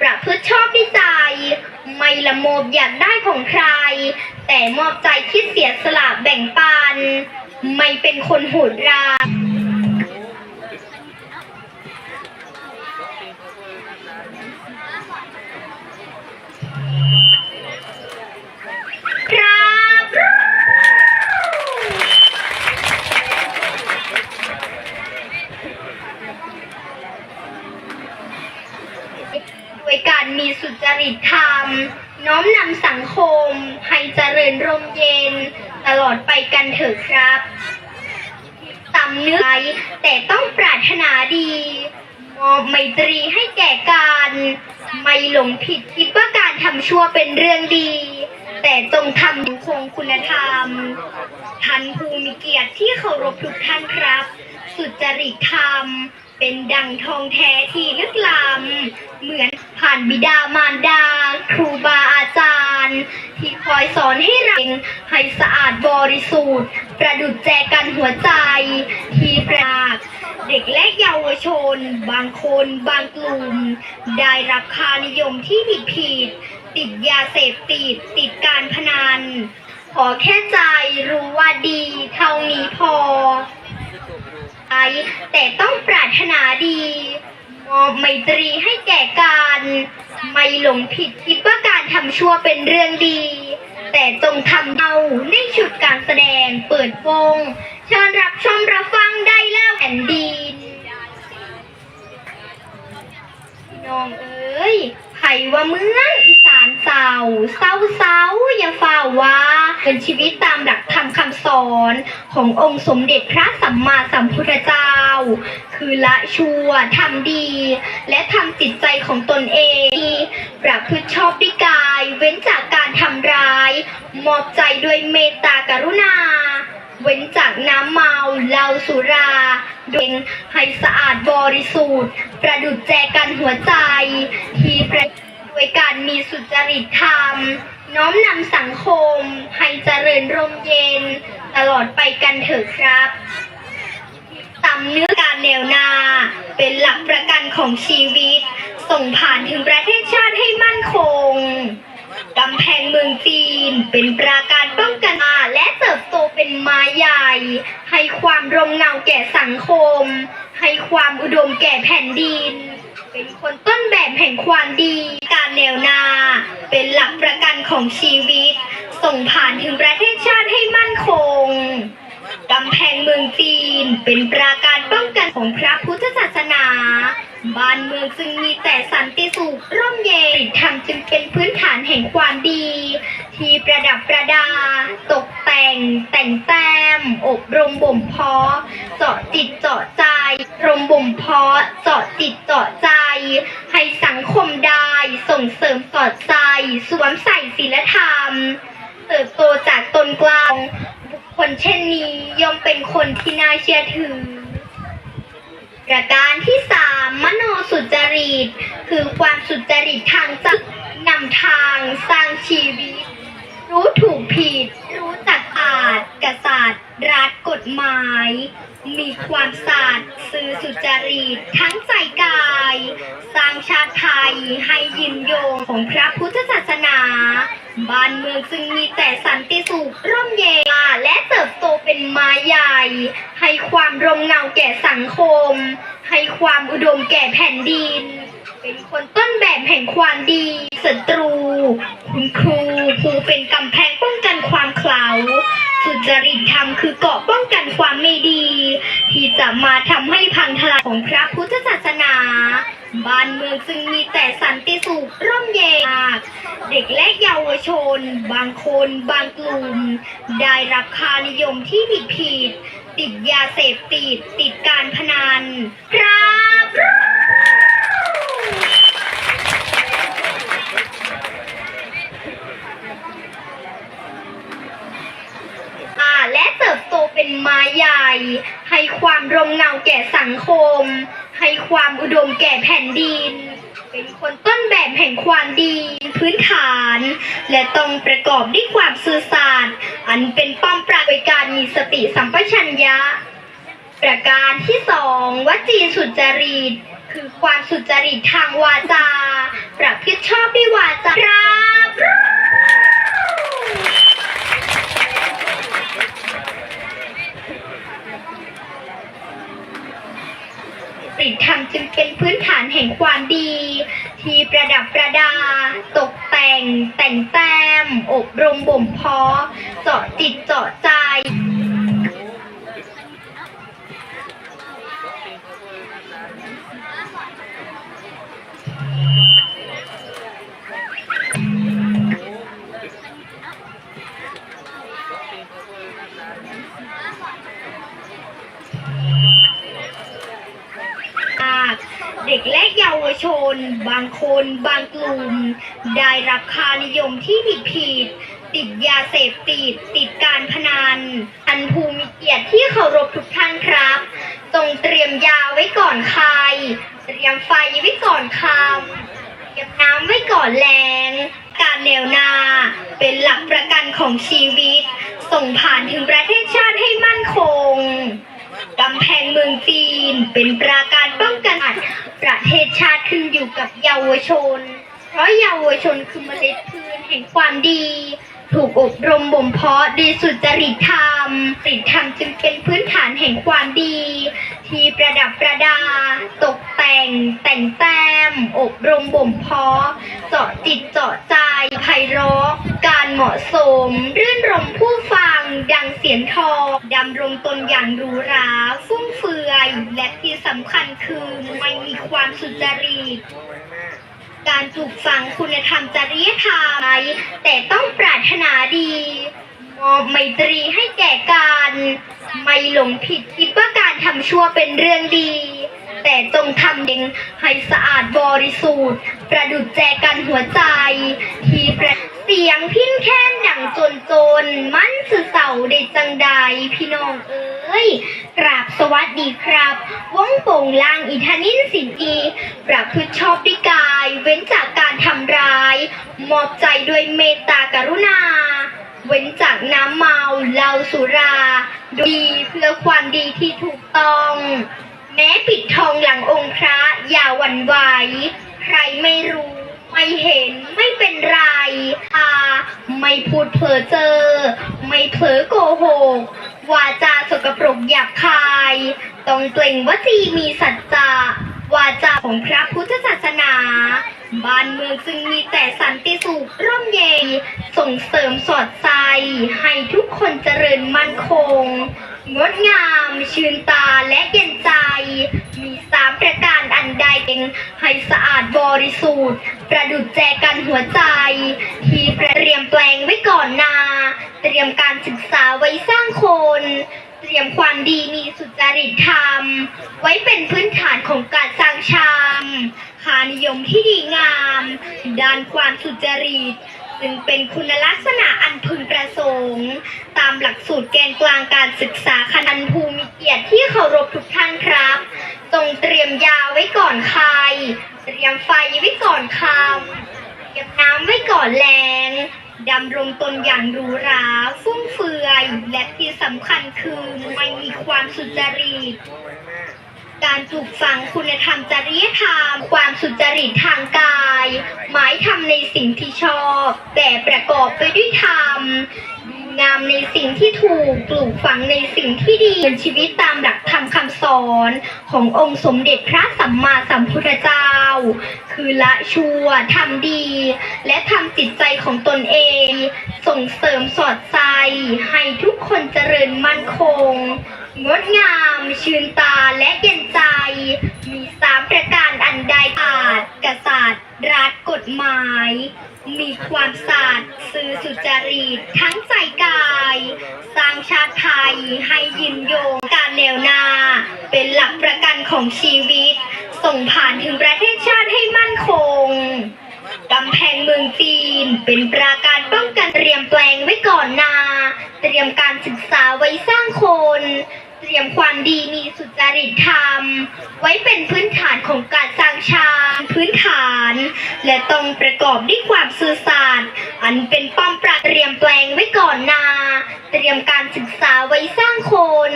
ประพฤติชอบด้วยใจ ไม่ละโมบอยากได้ของใคร แต่มอบใจคิดเสียสละแบ่งปัน ไม่เป็นคนโหดร้าย ริตธรรม น้อมนำสังคม ให้เจริญร่มเย็น ตลอดไปกันเถิดครับสำนึกแต่ต้องปรารถนาดีมอบไมตรีให้แก่กัน ไม่หลงผิดคิดว่าการทำชั่วเป็นเรื่องดี แต่จงทำคงคุณธรรมท่านผู้มีเกียรติที่เคารพทุกท่านครับ สุจริตธรรม เป็นดังทองแท้ที่ลึกล้ำเหมือนผ่านบิดามารดา ครูบาอาจารย์ ที่คอยสอนให้เราให้สะอาดบริสุทธิ์ ประดุจแจกันหัวใจ ที่ปรากเด็กและเยาวชน บางคนบางกลุ่ม ได้รับค่านิยมที่ผิดผิด ติดยาเสพติด ติดการพนัน ขอแค่ใจรู้ว่าดีเท่านี้พอ แต่ต้องปรารถนาดี มอบไมตรีให้แก่กัน ไม่หลงผิดคิดว่าการทำชั่วเป็นเรื่องดี แต่จงทำเอาในชุดการแสดงเปิดวงเชิญรับชมรับฟังได้แล้วแผ่นดินน้องเอ้ย ไผว่าเมืองอีสานเศร้าเศร้าเศร้าอย่าฝ่าว่าเป็นชีวิตตามหลักธรรมคำสอนขององค์สมเด็จพระสัมมาสัมพุทธเจ้า คือละชั่วทำดี และทำจิตใจของตนเองประพฤติชอบด้วยกาย เว้นจากการทำร้าย มอบใจด้วยเมตตากรุณา เว้นจากน้ำเมาเหล้าสุราดวงให้สะอาดบริสุทธิ์ ประดุจแจกันหัวใจ ที่ประด้วยการมีสุจริตธรรม น้อมนำสังคม ให้เจริญร่มเย็น ตลอดไปกันเถิดครับสำนึกการแนวนา เป็นหลักประกันของชีวิต ส่งผ่านถึงประเทศชาติให้มั่นคงกำแพงเมืองจีนเป็นปราการป้องกัน เป็นไม้ใหญ่ ให้ความร่มเงาแก่สังคม ให้ความอุดมแก่แผ่นดิน เป็นคนต้นแบบแห่งความดี การแนวหน้าเป็นหลักประกันของชีวิต ส่งผ่านถึงประเทศชาติให้มั่นคงกำแพงเมืองจีน เป็นปราการป้องกันของพระพุทธศาสนา บ้านเมืองจึงมีแต่สันติสุขร่มเย็นธรรมจึงเป็นพื้นฐานแห่งความดี ที่ประดับประดาตก แต่ง แต่งแต้ม อบรมบ่มเพาะ เจาะจิตเจาะใจ รมบ่มเพาะ เจาะจิตเจาะใจ ให้สังคมได้ ส่งเสริมสอดใจ สวมใส่ศีลธรรม เติบโตจากตนกลางบุคคลเช่นนี้ย่อมเป็นคนที่น่าเชื่อถือประการที่สามมโนสุจริต คือความสุจริตทางใจนำทางสร้างชีวิต รู้ถูกผิดรู้ กษัตริย์ รัฐกฎหมาย มีความศาสตร์สื่อสุจริตทั้งใจกาย สร้างชาติไทยให้ยืนยงของพระพุทธศาสนา บ้านเมืองจึงมีแต่สันติสุขร่มเย็นและเติบโตเป็นไม้ใหญ่ ให้ความร่มเงาแก่สังคม ให้ความอุดมแก่แผ่นดินเป็นคนต้นแบบแห่งความดีศัตรู คุณครูผู้เป็นกำแพงป้องกันความเขลา สุจริตธรรมคือเกาะป้องกันความไม่ดี ที่จะมาทำให้พังทลายของพระพุทธศาสนา บ้านเมืองจึงมีแต่สันติสุขร่มเย็นเด็กและเยาวชน บางคนบางกลุ่ม ได้รับค่านิยมที่ผิดผิดติดยาเสพติด ติดการพนันครับ เป็นไม้ใหญ่ ให้ความร่มเงาแก่สังคม ให้ความอุดมแก่แผ่นดิน เป็นคนต้นแบบแห่งความดีพื้นฐาน และต้องประกอบด้วยความสื่อสารอันเป็นป้อมปราบการมีสติสัมปชัญญะ ประการที่สองวจีสุจริต คือความสุจริตทางวาจาประพฤติชอบด้วยวาจาครับ ศีลธรรมจึงเป็นพื้นฐานแห่งความดี ที่ประดับประดา ตกแต่ง แต่งแต้ม อบรมบ่มเพาะเจาะจิตเจาะใจ บางคนบางกลุ่ม ได้รับค่านิยมที่ผิดผิดติดยาเสพติด ติดการพนัน อันภูมิเกียรติที่เคารพทุกท่านครับจงเตรียมยาไว้ก่อนใคร เตรียมไฟไว้ก่อนคำเตรียมน้ำไว้ก่อนแรงการแนวหน้าเป็นหลักประกันของชีวิต ส่งผ่านถึงประเทศชาติให้มั่นคงกำแพงเมืองจีนเป็นปราการป้องกัน ประเทศชาติขึ้นอยู่กับเยาวชน เพราะเยาวชนคือเมล็ดพืชแห่งความดี ถูกอบรมบ่มเพาะด้วยสุจริตธรรมจริตธรรมจึงเป็นพื้นฐานแห่งความดี ที่ประดับประดา ตกแต่ง แต่งแต้ม อบรมบ่มเพาะเจาะจิตเจาะใจ เราะการเหมาะสม รื่นรมผู้ฟัง ดังเสียงทองดำรงตนอย่างหรูหราฟุ่มเฟือย และที่สำคัญคือไม่มีความสุจริตการปลูกฝังคุณธรรมจริยธรรมแต่ต้องปรารถนาดีมอบไมตรีให้แก่กัน ไม่หลงผิดคิดว่าการทำชั่วเป็นเรื่องดี แต่จงทำเองให้สะอาดบริสุทธิ์ ประดุจแจกันหัวใจ ที่ประเสียงพิ้นแค้นดังจนจน มันสื่อเสาได้จังใดพี่น้องเอ้ยกราบสวัสดีครับว่องโป่งลางอิทานินสินดีประพฤติชอบด้วยกาย เว้นจากการทำร้าย มอบใจด้วยเมตตากรุณา เว้นจากน้ำเมาเหล้าสุรา ดีเพื่อความดีที่ถูกต้อง แม้ปิดทองหลังองค์พระอย่าหวั่นไหวใครไม่รู้ ไม่เห็นไม่เป็นไรตาไม่พูดเพ้อเจอ ไม่เผลอโกหกวาจาสกปรกหยาบคาย ต้องเปล่งวจีมีสัจจะวาจาของพระพุทธศาสนา บ้านเมืองจึงมีแต่สันติสุขร่มเย็นส่งเสริมสอดใสให้ทุกคนเจริญมั่นคง งดงาม ชื่นตาและเย็นใจ มีสามประการอันใดเองให้สะอาดบริสุทธิ์ ประดุจแจกันหัวใจ ที่เตรียมแปลงไว้ก่อนนา เตรียมการศึกษาไว้สร้างคน เตรียมความดีมีสุจริตธรรม ไว้เป็นพื้นฐานของการสร้างชามค่านิยมที่ดีงาม ด้านความสุจริต จึงเป็นคุณลักษณะอันพึงประสงค์ ตามหลักสูตรแกนกลางการศึกษาคณะภูมิเกียรติที่เคารพทุกท่านครับ จงเตรียมยาไว้ก่อนใคร เตรียมไฟไว้ก่อนคำเตรียมน้ำไว้ก่อนแรงดำรงตนอย่างหรูหราฟุ่มเฟือย และที่สำคัญคือไม่มีความสุจริต การปลูกฝังคุณธรรมจริยธรรม ความสุจริตทางกาย หมายทำในสิ่งที่ชอ บแต่ประกอบไปด้วยธรรมงามในสิ่งที่ถูกปลูกฝังในสิ่งที่ดีเป็นชีวิตตามหลักธรรมคำสอนขององค์สมเด็จพระสัมมาสัมพุทธเจ้า คือละชั่วทำดี และทำจิตใจของตนเอง ส่งเสริมสอดใสให้ทุกคนเจริญมั่นคง งดงามชื่นตาและเย็นใจ มีสามประการอันใดอาจกษัตริย์รัฐกฎหมาย มีความศาสตร์สื่อสุจริตทั้งใจกาย สร้างชาติไทยให้ยืนยงการแนวหน้า เป็นหลักประกันของชีวิต ส่งผ่านถึงประเทศชาติให้มั่นคง กำแพงเมืองจีน เป็นปราการป้องกันเตรียมแปลงไว้ก่อนนา เตรียมการศึกษาไว้สร้างคน เตรียมความดีมีสุจริตธรรม ไว้เป็นพื้นฐานของการสร้างชาติพื้นฐาน และต้องประกอบด้วยความซื่อสัตย์อันเป็นป้อมปราเตรียมแปลงไว้ก่อนนา เตรียมการศึกษาไว้สร้างคน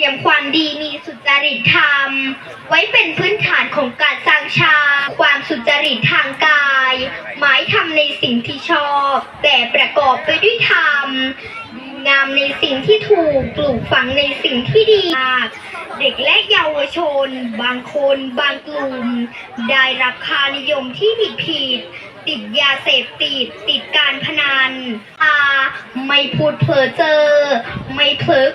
รียมความดีมีสุจริตธรรม ไว้เป็นพื้นฐานของการสร้างชาติความสุจริตทางกาย หมายทำในสิ่งที่ชอบ แต่ประกอบไปด้วยธรรมงามในสิ่งที่ถูกปลูกฝังในสิ่งที่ดี เด็กและเยาวชน บางคนบางกลุ่ม ได้รับค่านิยมที่ผิดผิดติดยาเสพติด ติดการพนันอาไม่พูดเพ้อเจอ ไม่เพ้อ